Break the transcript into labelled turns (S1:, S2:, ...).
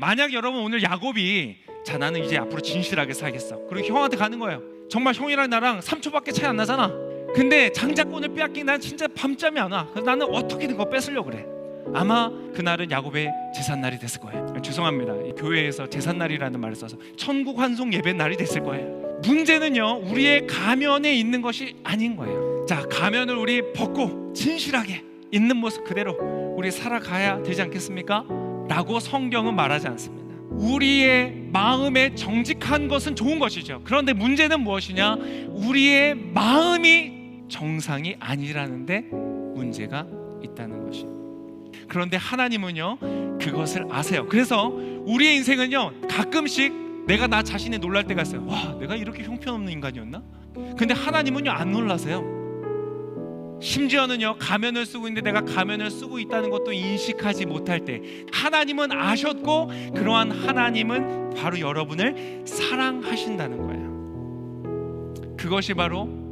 S1: 만약 여러분 오늘 야곱이 자 나는 이제 앞으로 진실하게 살겠어. 그리고 형한테 가는 거예요. 정말 형이랑 나랑 3초밖에 차이 안 나잖아. 근데 장자권을 빼앗긴 난 진짜 밤잠이 안 와. 그래서 나는 어떻게든 그거 뺏으려고 그래. 아마 그날은 야곱의 제삿 날이 됐을 거예요. 죄송합니다. 이 교회에서 제삿 날이라는 말을 써서 천국 환송 예배 날이 됐을 거예요. 문제는요, 우리의 가면에 있는 것이 아닌 거예요. 자, 가면을 우리 벗고 진실하게 있는 모습 그대로 우리 살아가야 되지 않겠습니까? 라고 성경은 말하지 않습니다. 우리의 마음에 정직한 것은 좋은 것이죠. 그런데 문제는 무엇이냐? 우리의 마음이 정상이 아니라는데 문제가 있다는 것이에요. 그런데 하나님은요 그것을 아세요. 그래서 우리의 인생은요 가끔씩 내가 나 자신에 놀랄 때가 있어요. 와, 내가 이렇게 형편없는 인간이었나? 근데 하나님은요 안 놀라세요. 심지어는요 가면을 쓰고 있는데 내가 가면을 쓰고 있다는 것도 인식하지 못할 때 하나님은 아셨고 그러한 하나님은 바로 여러분을 사랑하신다는 거예요. 그것이 바로